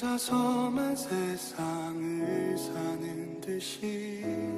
혼자서만 세상을 사는 듯이.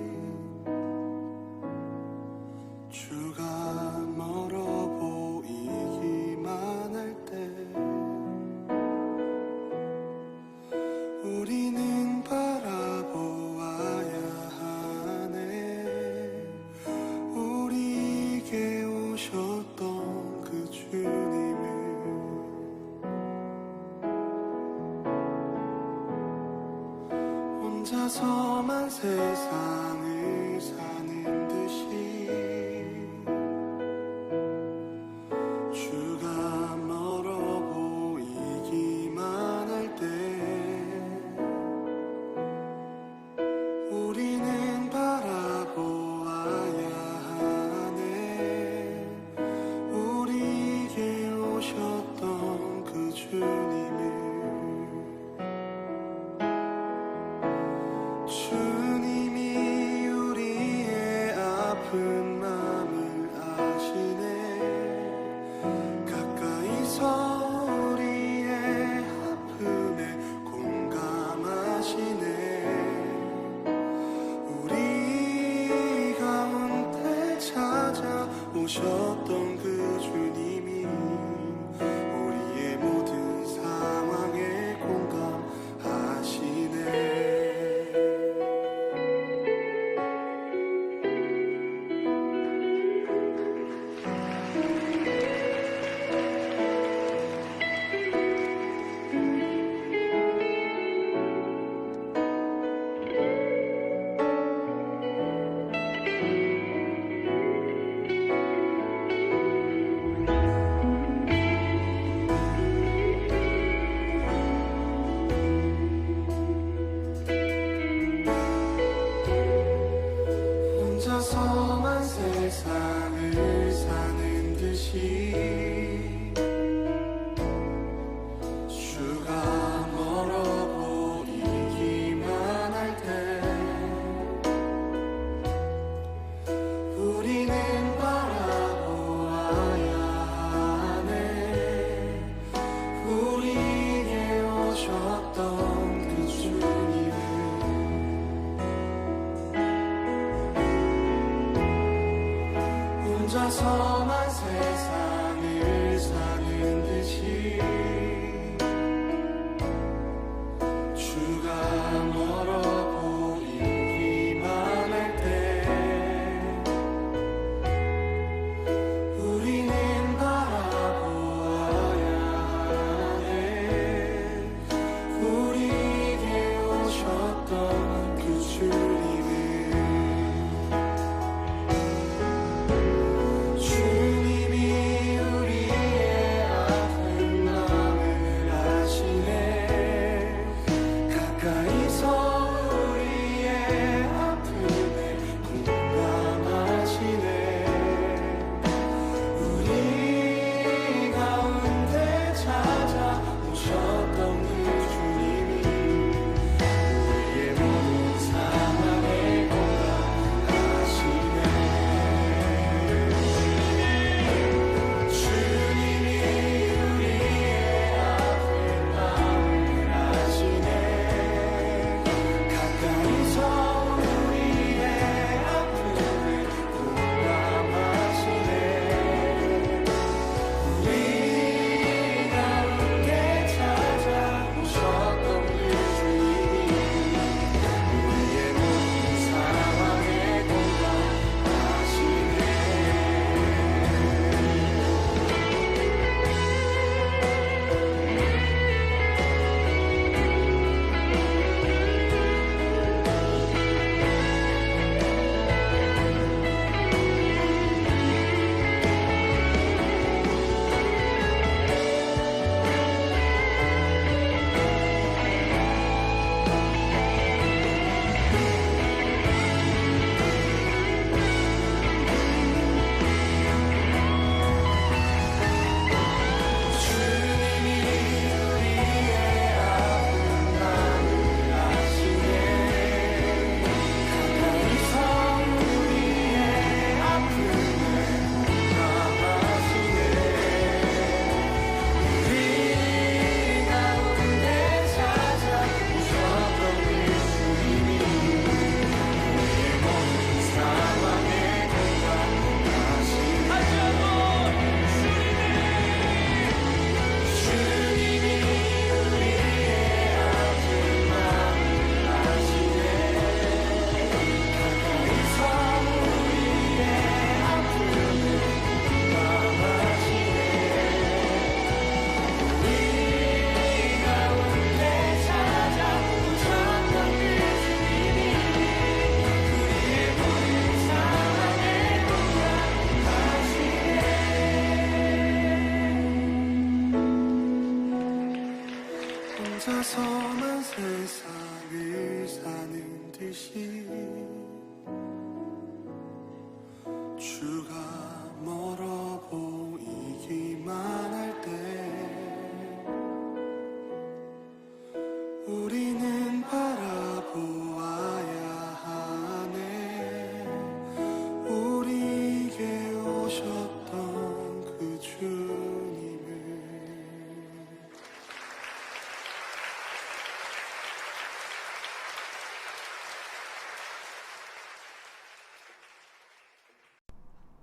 어서만 세상을 사는 듯이.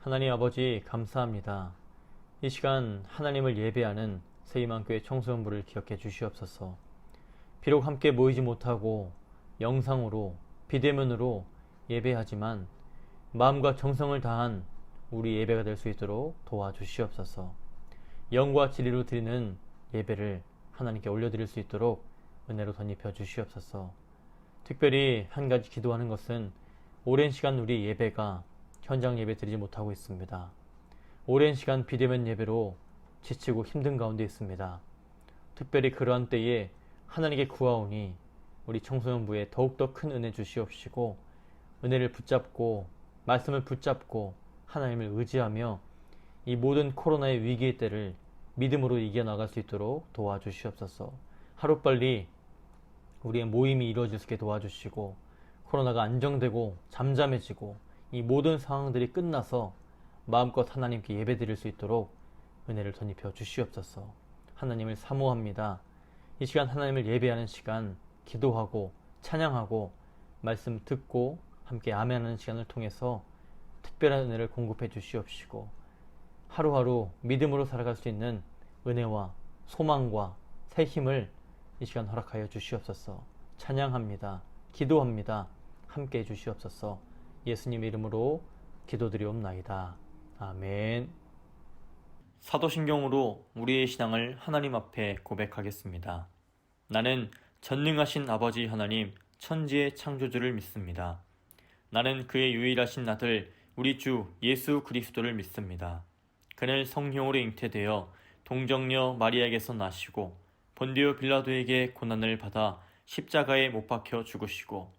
하나님 아버지 감사합니다. 이 시간 하나님을 예배하는 세이만교회 청소년부를 기억해 주시옵소서. 비록 함께 모이지 못하고 영상으로 비대면으로 예배하지만 마음과 정성을 다한 우리 예배가 될 수 있도록 도와주시옵소서. 영과 진리로 드리는 예배를 하나님께 올려드릴 수 있도록 은혜로 덧입혀 주시옵소서. 특별히 한 가지 기도하는 것은 오랜 시간 우리 예배가 현장 예배 드리지 못하고 있습니다. 오랜 시간 비대면 예배로 지치고 힘든 가운데 있습니다. 특별히 그러한 때에 하나님께 구하오니 우리 청소년부에 더욱더 큰 은혜 주시옵시고 은혜를 붙잡고 말씀을 붙잡고 하나님을 의지하며 이 모든 코로나의 위기의 때를 믿음으로 이겨나갈 수 있도록 도와주시옵소서. 하루빨리 우리의 모임이 이루어질 수 있게 도와주시고 코로나가 안정되고 잠잠해지고 이 모든 상황들이 끝나서 마음껏 하나님께 예배드릴 수 있도록 은혜를 덧입혀 주시옵소서. 하나님을 사모합니다. 이 시간 하나님을 예배하는 시간 기도하고 찬양하고 말씀 듣고 함께 아멘하는 시간을 통해서 특별한 은혜를 공급해 주시옵시고 하루하루 믿음으로 살아갈 수 있는 은혜와 소망과 새 힘을 이 시간 허락하여 주시옵소서. 찬양합니다. 기도합니다. 함께 해 주시옵소서. 예수님 이름으로 기도드리옵나이다. 아멘. 사도신경으로 우리의 신앙을 하나님 앞에 고백하겠습니다. 나는 전능하신 아버지 하나님 천지의 창조주를 믿습니다. 나는 그의 유일하신 아들 우리 주 예수 그리스도를 믿습니다. 그는 성령으로 잉태되어 동정녀 마리아에게서 나시고 본디오 빌라도에게 고난을 받아 십자가에 못 박혀 죽으시고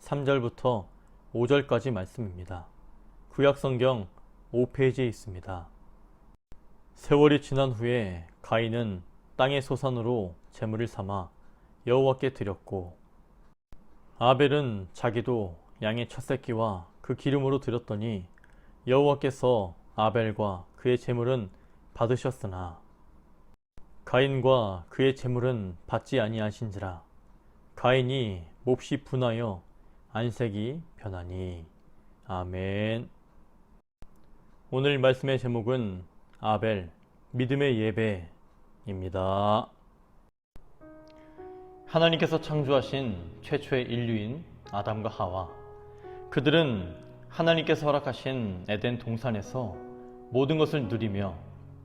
3절부터 5절까지 말씀입니다. 구약 성경 5페이지에 있습니다. 세월이 지난 후에 가인은 땅의 소산으로 제물을 삼아 여호와께 드렸고 아벨은 자기도 양의 첫 새끼와 그 기름으로 드렸더니 여호와께서 아벨과 그의 제물은 받으셨으나 가인과 그의 제물은 받지 아니하신지라 가인이 몹시 분하여 안색이 변하니 아멘 오늘 말씀의 제목은 아벨 믿음의 예배입니다. 하나님께서 창조하신 최초의 인류인 아담과 하와 그들은 하나님께서 허락하신 에덴 동산에서 모든 것을 누리며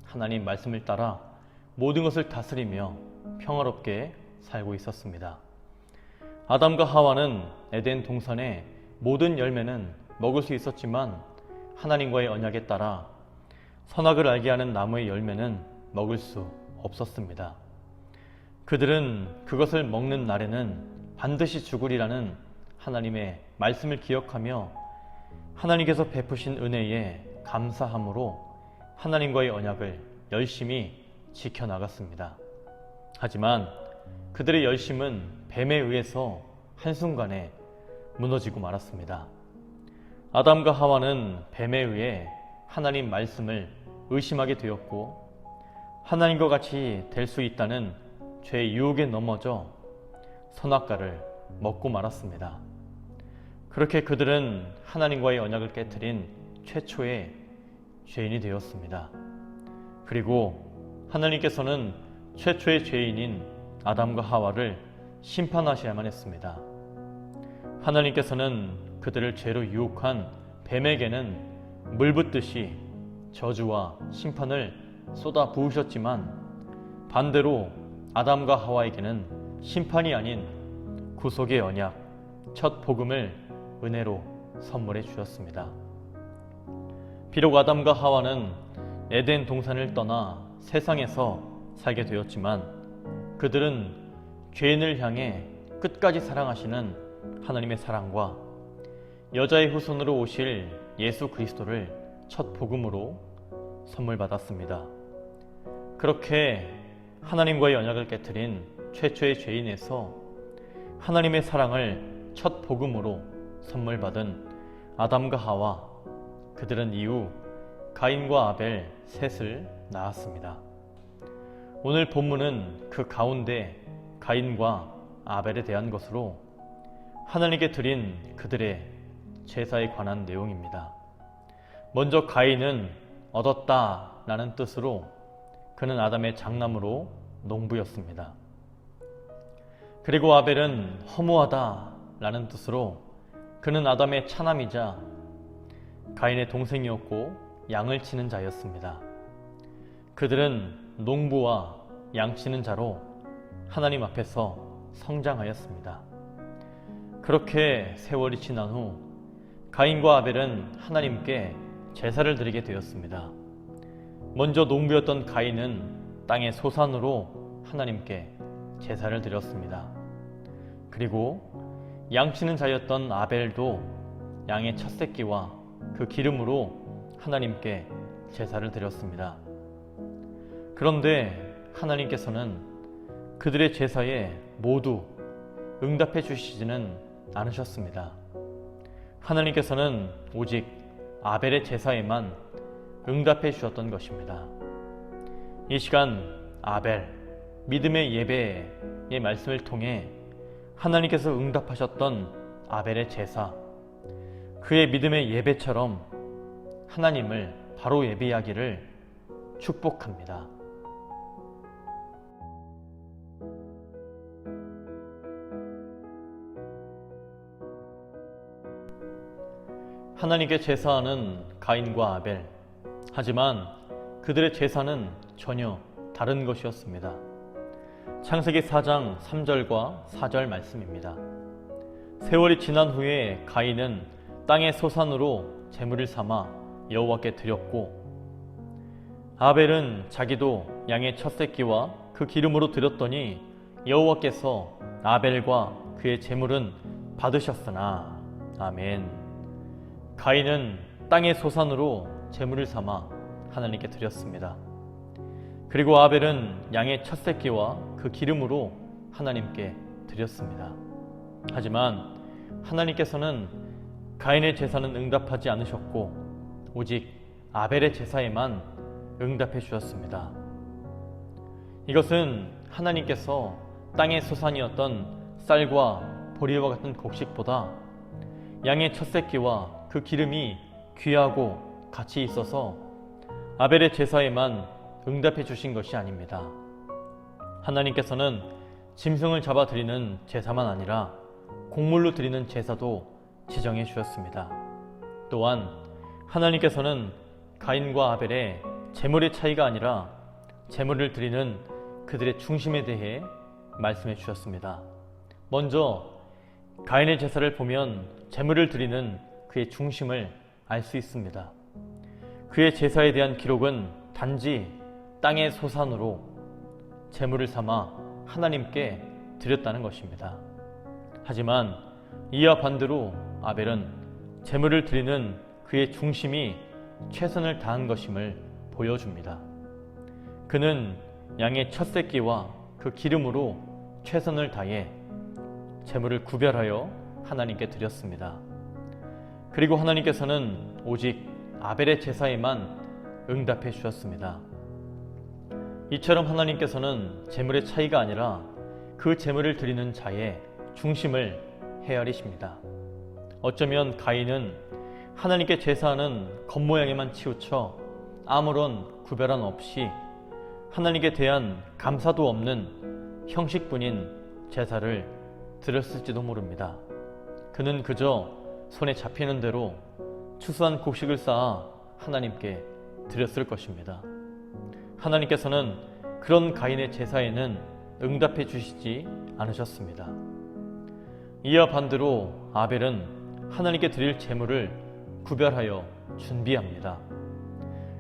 하나님 말씀을 따라 모든 것을 다스리며 평화롭게 살고 있었습니다. 아담과 하와는 에덴 동산의 모든 열매는 먹을 수 있었지만 하나님과의 언약에 따라 선악을 알게 하는 나무의 열매는 먹을 수 없었습니다. 그들은 그것을 먹는 날에는 반드시 죽으리라는 하나님의 말씀을 기억하며 하나님께서 베푸신 은혜에 감사함으로 하나님과의 언약을 열심히 지켜나갔습니다. 하지만 그들의 열심은 뱀에 의해서 한순간에 무너지고 말았습니다. 아담과 하와는 뱀에 의해 하나님 말씀을 의심하게 되었고 하나님과 같이 될 수 있다는 죄의 유혹에 넘어져 선악과를 먹고 말았습니다. 그렇게 그들은 하나님과의 언약을 깨뜨린 최초의 죄인이 되었습니다. 그리고 하나님께서는 최초의 죄인인 아담과 하와를 심판하셔야만 했습니다. 하나님께서는 그들을 죄로 유혹한 뱀에게는 물 붓듯이 저주와 심판을 쏟아 부으셨지만 반대로 아담과 하와에게는 심판이 아닌 구속의 언약, 첫 복음을 은혜로 선물해 주셨습니다. 비록 아담과 하와는 에덴 동산을 떠나 세상에서 살게 되었지만 그들은 죄인을 향해 끝까지 사랑하시는 하나님의 사랑과 여자의 후손으로 오실 예수 그리스도를 첫 복음으로 선물 받았습니다. 그렇게 하나님과의 언약을 깨뜨린 최초의 죄인에서 하나님의 사랑을 첫 복음으로 선물 받은 아담과 하와 그들은 이후 가인과 아벨 셋을 낳았습니다. 오늘 본문은 그 가운데 가인과 아벨에 대한 것으로 하나님께 드린 그들의 제사에 관한 내용입니다. 먼저 가인은 얻었다 라는 뜻으로 그는 아담의 장남으로 농부였습니다. 그리고 아벨은 허무하다 라는 뜻으로 그는 아담의 차남이자 가인의 동생이었고 양을 치는 자였습니다. 그들은 농부와 양 치는 자로 하나님 앞에서 성장하였습니다. 그렇게 세월이 지난 후 가인과 아벨은 하나님께 제사를 드리게 되었습니다. 먼저 농부였던 가인은 땅의 소산으로 하나님께 제사를 드렸습니다. 그리고 양치는 자였던 아벨도 양의 첫 새끼와 그 기름으로 하나님께 제사를 드렸습니다. 그런데 하나님께서는 그들의 제사에 모두 응답해 주시지는 않으셨습니다. 하나님께서는 오직 아벨의 제사에만 응답해 주셨던 것입니다. 이 시간 아벨, 믿음의 예배의 말씀을 통해 하나님께서 응답하셨던 아벨의 제사, 그의 믿음의 예배처럼 하나님을 바로 예배하기를 축복합니다. 하나님께 제사하는 가인과 아벨. 하지만 그들의 제사는 전혀 다른 것이었습니다. 창세기 4장 3절과 4절 말씀입니다. 세월이 지난 후에 가인은 땅의 소산으로 제물을 삼아 여호와께 드렸고 아벨은 자기도 양의 첫 새끼와 그 기름으로 드렸더니 여호와께서 아벨과 그의 제물은 받으셨으나 아멘. 가인은 땅의 소산으로 제물을 삼아 하나님께 드렸습니다. 그리고 아벨은 양의 첫 새끼와 그 기름으로 하나님께 드렸습니다. 하지만 하나님께서는 가인의 제사는 응답하지 않으셨고 오직 아벨의 제사에만 응답해 주셨습니다. 이것은 하나님께서 땅의 소산이었던 쌀과 보리와 같은 곡식보다 양의 첫 새끼와 그 기름이 귀하고 가치 있어서 아벨의 제사에만 응답해 주신 것이 아닙니다. 하나님께서는 짐승을 잡아 드리는 제사만 아니라 곡물로 드리는 제사도 지정해 주셨습니다. 또한 하나님께서는 가인과 아벨의 제물의 차이가 아니라 제물을 드리는 그들의 중심에 대해 말씀해 주셨습니다. 먼저 가인의 제사를 보면 제물을 드리는 그의 중심을 알 수 있습니다. 그의 제사에 대한 기록은 단지 땅의 소산으로 제물을 삼아 하나님께 드렸다는 것입니다. 하지만 이와 반대로 아벨은 제물을 드리는 그의 중심이 최선을 다한 것임을 보여줍니다. 그는 양의 첫 새끼와 그 기름으로 최선을 다해 제물을 구별하여 하나님께 드렸습니다. 그리고 하나님께서는 오직 아벨의 제사에만 응답해 주셨습니다. 이처럼 하나님께서는 제물의 차이가 아니라 그 제물을 드리는 자의 중심을 헤아리십니다. 어쩌면 가인은 하나님께 제사하는 겉모양에만 치우쳐 아무런 구별함 없이 하나님께 대한 감사도 없는 형식뿐인 제사를 드렸을지도 모릅니다. 그는 그저 손에 잡히는 대로 추수한 곡식을 쌓아 하나님께 드렸을 것입니다. 하나님께서는 그런 가인의 제사에는 응답해 주시지 않으셨습니다. 이와 반대로 아벨은 하나님께 드릴 제물을 구별하여 준비합니다.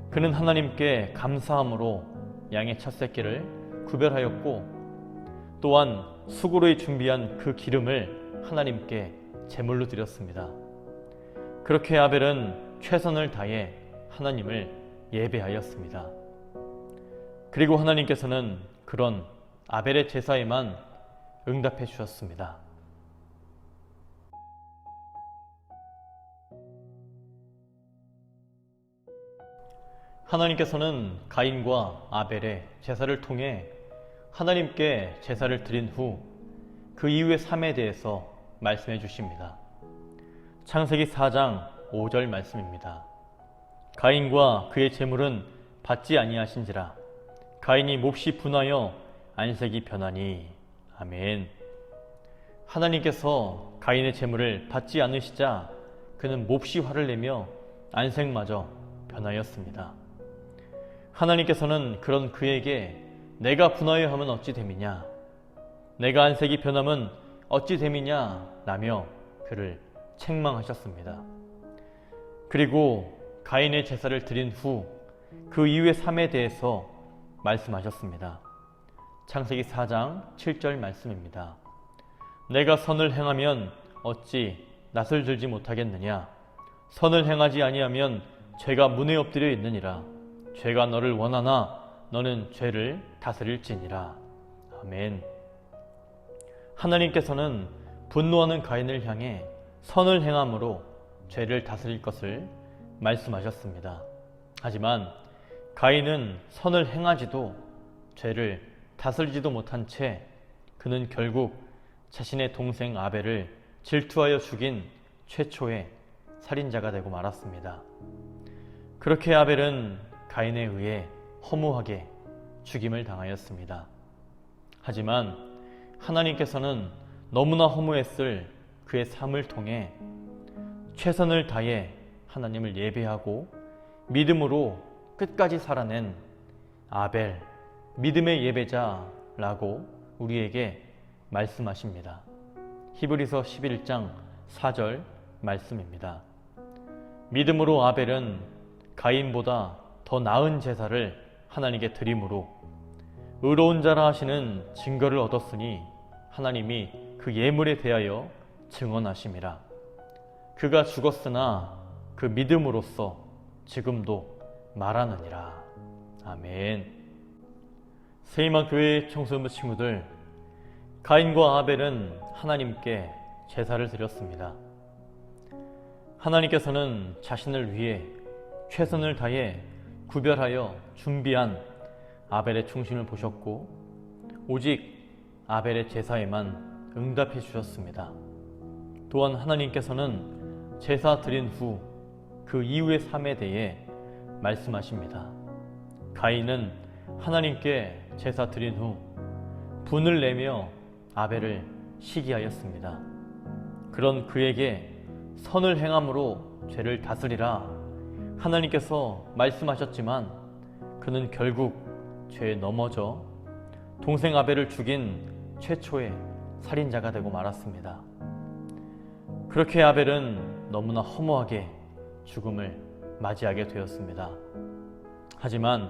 그는 하나님께 감사함으로 양의 첫 새끼를 구별하였고 또한 수고로이 준비한 그 기름을 하나님께 제물로 드렸습니다. 그렇게 아벨은 최선을 다해 하나님을 예배하였습니다. 그리고 하나님께서는 그런 아벨의 제사에만 응답해 주셨습니다. 하나님께서는 가인과 아벨의 제사를 통해 하나님께 제사를 드린 후 그 이후의 삶에 대해서 말씀해 주십니다. 창세기 4장 5절 말씀입니다. 가인과 그의 재물은 받지 아니하신지라 가인이 몹시 분하여 안색이 변하니 아멘. 하나님께서 가인의 재물을 받지 않으시자 그는 몹시 화를 내며 안색마저 변하였습니다. 하나님께서는 그런 그에게 내가 분하여 하면 어찌 됨이냐 내가 안색이 변함은 어찌 됨이냐 라며 그를 책망하셨습니다. 그리고 가인의 제사를 드린 후 그 이후의 삶에 대해서 말씀하셨습니다. 창세기 4장 7절 말씀입니다. 내가 선을 행하면 어찌 낯을 들지 못하겠느냐 선을 행하지 아니하면 죄가 문에 엎드려 있느니라 죄가 너를 원하나 너는 죄를 다스릴지니라 아멘 하나님께서는 분노하는 가인을 향해 선을 행함으로 죄를 다스릴 것을 말씀하셨습니다. 하지만 가인은 선을 행하지도 죄를 다스리지도 못한 채 그는 결국 자신의 동생 아벨을 질투하여 죽인 최초의 살인자가 되고 말았습니다. 그렇게 아벨은 가인에 의해 허무하게 죽임을 당하였습니다. 하지만 하나님께서는 너무나 허무했을 그의 삶을 통해 최선을 다해 하나님을 예배하고 믿음으로 끝까지 살아낸 아벨, 믿음의 예배자라고 우리에게 말씀하십니다. 히브리서 11장 4절 말씀입니다. 믿음으로 아벨은 가인보다 더 나은 제사를 하나님께 드림으로 의로운 자라 하시는 증거를 얻었으니 하나님이 그 예물에 대하여 증언하심이라. 그가 죽었으나 그 믿음으로써 지금도 말하느니라. 아멘. 세이만 교회 청소부 친구들, 가인과 아벨은 하나님께 제사를 드렸습니다. 하나님께서는 자신을 위해 최선을 다해 구별하여 준비한 아벨의 충심을 보셨고 오직 아벨의 제사에만 응답해 주셨습니다. 또한 하나님께서는 제사 드린 후 그 이후의 삶에 대해 말씀하십니다. 가인은 하나님께 제사 드린 후 분을 내며 아벨을 시기하였습니다. 그런 그에게 선을 행함으로 죄를 다스리라 하나님께서 말씀하셨지만 그는 결국 죄에 넘어져 동생 아벨을 죽인 최초의 살인자가 되고 말았습니다. 그렇게 아벨은 너무나 허무하게 죽음을 맞이하게 되었습니다. 하지만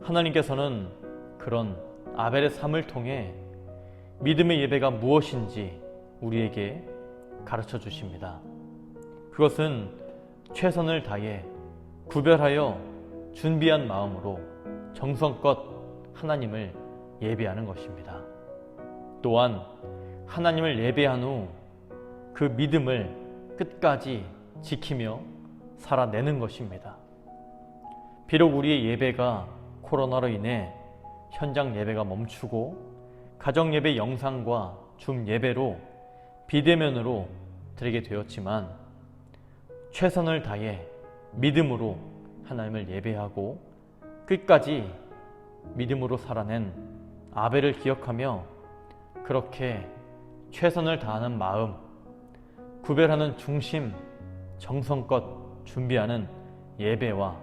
하나님께서는 그런 아벨의 삶을 통해 믿음의 예배가 무엇인지 우리에게 가르쳐 주십니다. 그것은 최선을 다해 구별하여 준비한 마음으로 정성껏 하나님을 예배하는 것입니다. 또한 하나님을 예배한 후 그 믿음을 끝까지 지키며 살아내는 것입니다. 비록 우리의 예배가 코로나로 인해 현장 예배가 멈추고 가정 예배 영상과 줌 예배로 비대면으로 드리게 되었지만 최선을 다해 믿음으로 하나님을 예배하고 끝까지 믿음으로 살아낸 아벨을 기억하며 그렇게 최선을 다하는 마음, 구별하는 중심, 정성껏 준비하는 예배와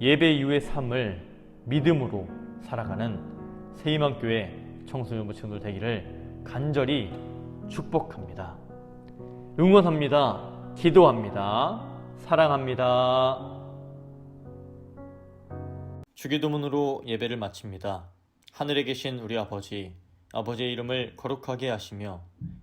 예배 이후의 삶을 믿음으로 살아가는 세임한교회 청소년 부 친구들 되기를 간절히 축복합니다. 응원합니다. 기도합니다. 사랑합니다. 주기도문으로 예배를 마칩니다. 하늘에 계신 우리 아버지, 아버지의 이름을 거룩하게 하시며